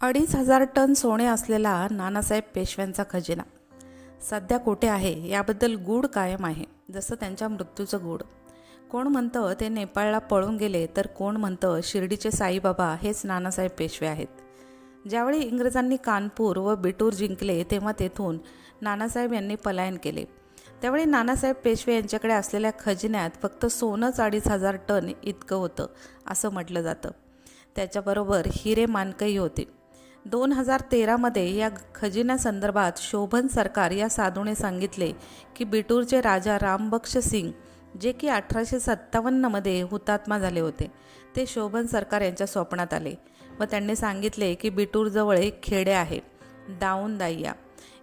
अडीच हजार टन सोने असलेला नानासाहेब पेशव्यांचा खजिना. सध्या कुठे आहे याबद्दल गूढ कायम आहे जसं त्यांच्या मृत्यूचं गूढ. कोण म्हणतं ते नेपाळला पळून गेले तर कोण म्हणतं शिर्डीचे साईबाबा हेच नानासाहेब पेशवे आहेत. ज्यावेळी इंग्रजांनी कानपूर व बिटूर जिंकले तेव्हा तेथून नानासाहेब यांनी पलायन केले. त्यावेळी नानासाहेब पेशवे यांच्याकडे असलेल्या खजिन्यात फक्त सोनंच अडीच हजार टन इतकं होतं असं म्हटलं जातं. त्याच्याबरोबर हिरे मानकही होते. दोन हजार तेरामध्ये या खजिन्यासंदर्भात शोभन सरकार या साधूने सांगितले की बिटूरचे राजा रामबक्ष सिंग जे की अठराशे सत्तावन्नमध्ये हुतात्मा झाले होते ते शोभन सरकार यांच्या स्वप्नात आले व त्यांनी सांगितले की बिटूरजवळ एक खेडे आहे दाऊन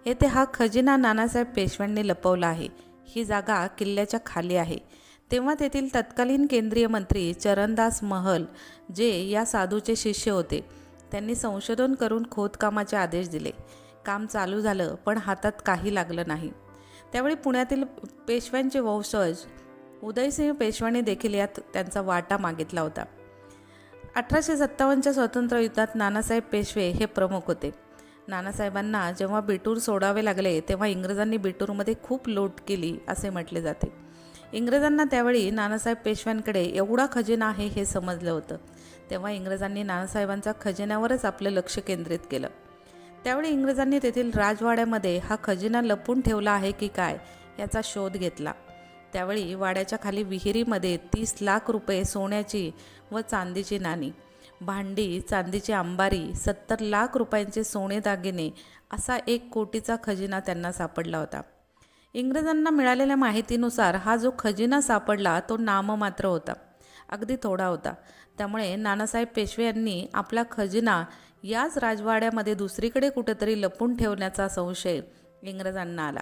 येथे हा खजिना नानासाहेब पेशव्यांनी लपवला आहे. ही जागा किल्ल्याच्या खाली आहे. तेव्हा तेथील तत्कालीन केंद्रीय मंत्री चरणदास महल जे या साधूचे शिष्य होते त्यांनी संशोधन करून खोदकामाचे आदेश दिले. काम चालू झालं पण हातात काही लागलं नाही. त्यावेळी पुण्यातील पेशव्यांचे वंशज उदयसिंह पेशव्यांनी देखील यात त्यांचा वाटा मागितला होता. अठराशे सत्तावन्नच्या स्वातंत्र्य युद्धात नानासाहेब पेशवे हे प्रमुख होते. नानासाहेबांना जेव्हा बिटूर सोडावे लागले तेव्हा इंग्रजांनी बिटूरमध्ये खूप लूट केली असे म्हटले जाते. इंग्रजांना त्यावेळी नानासाहेब पेशव्यांकडे एवढा खजिना आहे हे समजलं होतं. तेव्हा इंग्रजांनी नानासाहेबांच्या खजिन्यावरच आपलं लक्ष केंद्रित केलं. त्यावेळी इंग्रजांनी तेथील राजवाड्यामध्ये हा खजिना लपून ठेवला आहे की काय याचा शोध घेतला. त्यावेळी वाड्याच्या खाली विहिरीमध्ये तीस लाख रुपये सोन्याची व चांदीची नाणी भांडी चांदीची अंबारी सत्तर लाख रुपयांचे सोने दागिने असा एक कोटीचा खजिना त्यांना सापडला होता. इंग्रजांना मिळालेल्या माहितीनुसार हा जो खजिना सापडला तो नाममात्र होता. अगदी थोडा होता. त्यामुळे नानासाहेब पेशवे यांनी आपला खजिना याच राजवाड्यामध्ये दुसरीकडे कुठेतरी लपून ठेवण्याचा संशय इंग्रजांना आला.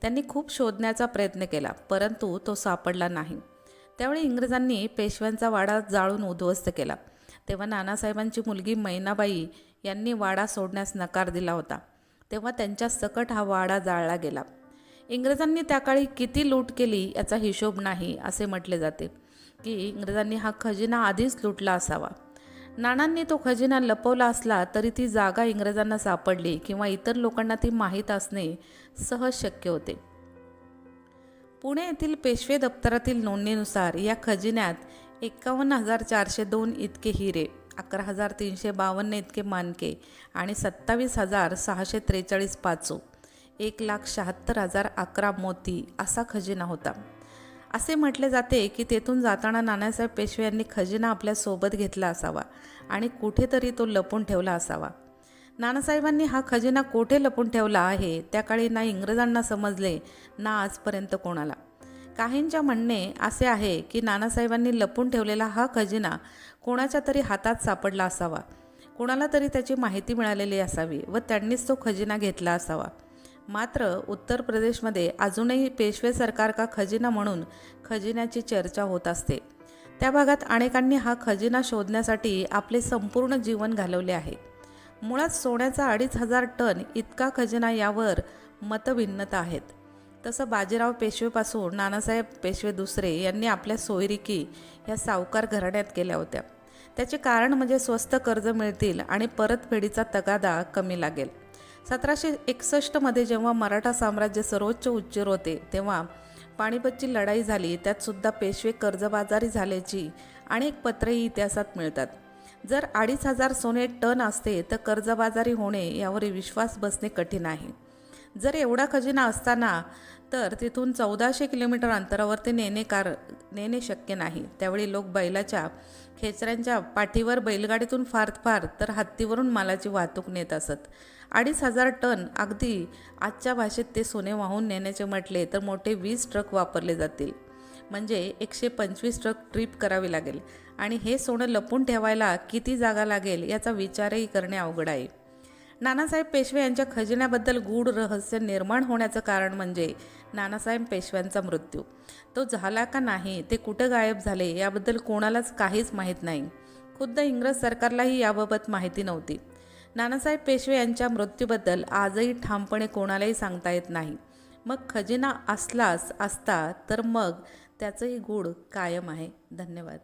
त्यांनी खूप शोधण्याचा प्रयत्न केला परंतु तो सापडला नाही. त्यावेळी इंग्रजांनी पेशव्यांचा वाडा जाळून उद्ध्वस्त केला. तेव्हा नानासाहेबांची मुलगी मैनाबाई यांनी वाडा सोडण्यास नकार दिला होता. तेव्हा त्यांच्या सकट हा वाडा जाळला गेला. इंग्रजांनी त्या काळी किती लूट केली याचा हिशोब नाही असे म्हटले जाते. की इंग्रजांनी हा खजिना आधीच लुटला असावा. नाणांनी तो खजिना लपवला असला तरी ती जागा इंग्रजांना सापडली किंवा इतर लोकांना ती माहीत असणे सहज शक्य होते. पुणे येथील पेशवे दप्तरातील नोंदणीनुसार या खजिन्यात एकावन्न हजार चारशे दोन इतके हिरे अकरा हजार तीनशे बावन्न इतके मानके आणि सत्तावीस हजार सहाशे त्रेचाळीस पाचो एक लाख शहात्तर हजार अकरा मोती असा खजिना होता. असे म्हटले जाते की तेथून जाताना नानासाहेब पेशवे यांनी खजिना आपल्यासोबत घेतला असावा आणि कुठेतरी तो लपून ठेवला असावा. नानासाहेबांनी हा खजिना कोठे लपून ठेवला आहे त्या काळी ना इंग्रजांना समजले ना आजपर्यंत कोणाला. काहींच्या म्हणणे असे आहे की नानासाहेबांनी लपून ठेवलेला हा खजिना कोणाच्या तरी हातात सापडला असावा. कोणाला तरी त्याची माहिती मिळालेली असावी व त्यांनीच तो खजिना घेतला असावा. मात्र उत्तर प्रदेशमध्ये अजूनही पेशवे सरकार का खजिना म्हणून खजिन्याची चर्चा होत असते. त्या भागात अनेकांनी हा खजिना शोधण्यासाठी आपले संपूर्ण जीवन घालवले आहे. मुळात सोन्याचा अडीच हजार टन इतका खजिना यावर मतभिन्नता आहेत. तसं बाजीराव पेशवेपासून नानासाहेब पेशवे दुसरे यांनी आपल्या सोयरिकी ह्या सावकार घराण्यात केल्या होत्या. त्याचे कारण म्हणजे स्वस्त कर्ज मिळतील आणि परतफेडीचा तगादा कमी लागेल. सतराशे एकसष्टमध्ये जेव्हा मराठा साम्राज्य सर्वोच्च उच्चर होते तेव्हा पाणीपतची लढाई झाली त्यातसुद्धा पेशवे कर्जबाजारी झाल्याची अनेक पत्रेही इतिहासात मिळतात. जर अडीच हजार सोने टन असते तर कर्जबाजारी होणे यावर विश्वास बसणे कठीण आहे. जर एवढा खजिना असताना तर तिथून चौदाशे किलोमीटर अंतरावर ते नेणे कार नेणे शक्य नाही. त्यावेळी लोक बैलाच्या खेचऱ्यांच्या पाठीवर बैलगाडीतून फार फार तर हत्तीवरून मालाची वाहतूक नेत असत. अडीच हजार टन अगदी आजच्या भाषेत ते सोने वाहून नेण्याचे म्हटले तर मोठे वीस ट्रक वापरले जातील. म्हणजे एकशे पंचवीस ट्रक ट्रिप करावी लागेल. आणि हे सोनं लपून ठेवायला किती जागा लागेल याचा विचारही करणे अवघड आहे. नानासाहेब पेशवे यांच्या खजिन्याबद्दल गूढ रहस्य निर्माण होण्याचं कारण म्हणजे नानासाहेब पेशव्यांचा मृत्यू. तो झाला का नाही ते कुठं गायब झाले याबद्दल कोणालाच काहीच माहीत नाही. खुद्द इंग्रज सरकारलाही याबाबत माहिती नव्हती. नानासाहेब पेशवे यांच्या मृत्यूबद्दल आजही ठामपणे कोणालाही सांगता येत नाही. मग खजिना असलाच असता तर मग त्याचंही गूढ कायम आहे. धन्यवाद.